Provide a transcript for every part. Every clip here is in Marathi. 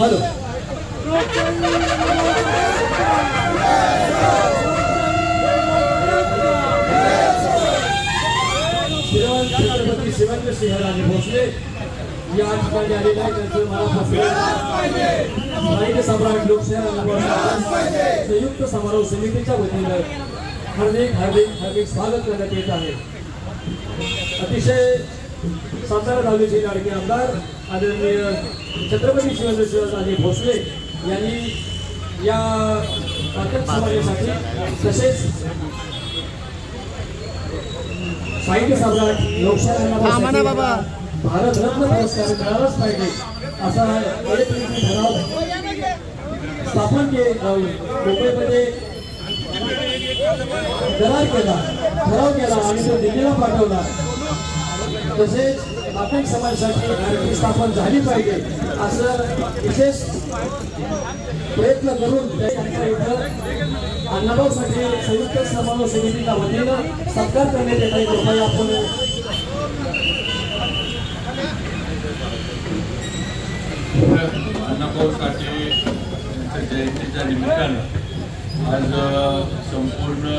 हॅलो. श्रीमान छत्रपती शिवाजी सिंहराजे भोसले या ठिकाणी आलेले आहे त्यांचे मनापासून सम्राट लोकशाही संयुक्त समारोह समितीच्या वतीनं हार्दिक हार्दिक हार्दिक स्वागत करण्यात येत आहे अतिशय सातारा तालुक्याचे लाडके आमदार आदरणीय छत्रपती शिवाजी शिवराजे भोसले यांनी या समाजासाठी तसेच साहित्य सम्राट लोकशाही. भारतरत्न पुरस्कार मिळालाच पाहिजे असा ठराव स्थापन केले जाऊन मुंबईमध्ये करार केला ठराव केला आणि तो दिल्लीला पाठवला तसेच नागरिक समाजासाठी आणखी स्थापन झाली पाहिजे असं विशेष प्रयत्न करून त्यांच्या इथं अण्णाभाऊसाठी संयुक्त समारोह समितीच्या वतीनं सत्कार करण्यात येत आहे. कृपया आपण अण्णाभाऊ साठे यांच्या जयंतीच्या निमित्तानं आज संपूर्ण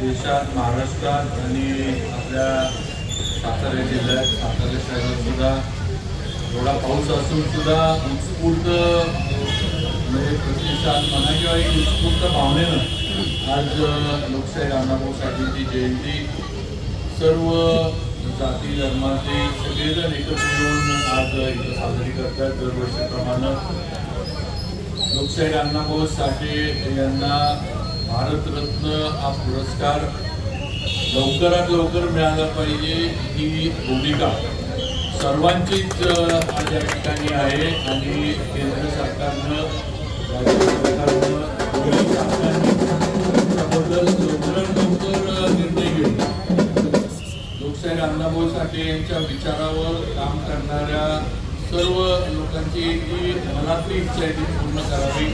देशात महाराष्ट्रात आणि आपल्या सातारा जिल्ह्यात सातारा शहरात सुद्धा एवढा पाऊस असून सुद्धा उत्स्फूर्त म्हणजे प्रतिसाद म्हणा किंवा एक उत्स्फूर्त भावनेनं आज लोकशाही अण्णाभाऊ साठेंची जयंती सर्व जाती धर्माचे सगळेजण एकत्र येऊन आज इथं साजरी करतात. दरवर्षीप्रमाणे लोकशाही अण्णाभाऊ साठे यांना भारतरत्न हा पुरस्कार लवकरात लवकर मिळालं पाहिजे ही भूमिका. सर्वांचीच आज या ठिकाणी आहे आणि केंद्र सरकारनं राज्य सरकारनं दोन्ही सरकारने त्याबद्दल लवकरात लवकर निर्णय घेऊन लोकशाही अण्णाभाऊ साठे यांच्या विचारावर काम करणाऱ्या सर्व लोकांची जी मनातली इच्छा आहे ती पूर्ण करावी.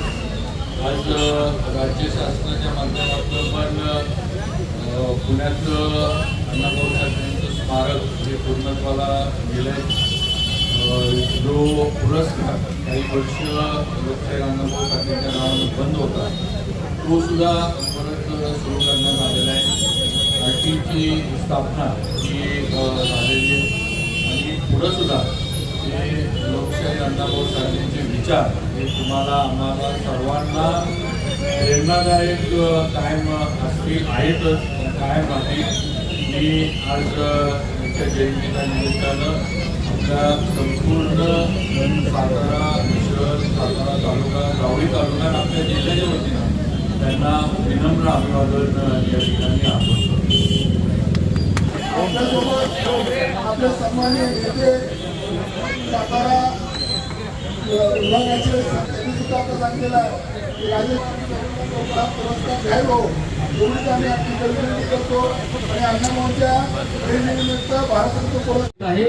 आज राज्य शासनाच्या माध्यमातून पण पुण्याचं अण्णाभाऊ साठेंचं स्मारक हे पूर्णत्वाला गेलं जो पुरस्कार काही वर्ष लोकशाही अण्णाभाऊ साठेंच्या नावानं बंद होता तो सुद्धा परत सुरू करण्यात आलेला आहे. आरटीची स्थापना ही झालेली आहे. आणि पुढं सुद्धा हे लोकशाही अण्णाभाऊ साठेंचे विचार हे तुम्हाला आम्हाला सर्वांना प्रेरणादायक कायम असतील आहेतच. साहेब आहे मी आज त्यांच्या जयंतीच्या निमित्तानं आमच्या संपूर्ण सातारा शहर सातारा तालुका गावडी तालुका आपल्या जिल्ह्याच्या वतीनं त्यांना विनम्र अभिवादन या ठिकाणी आपण आपल्यासोबत आपले सन्मान्य नेते सातारा विभागाचे त्यांनी सुद्धा सांगितलेलं आहे. की राजेश पुरस्कार घ्यायलो एवढीच आम्ही आपली करतो आणि अण्णाभाऊच्या पुरस्कार आहे.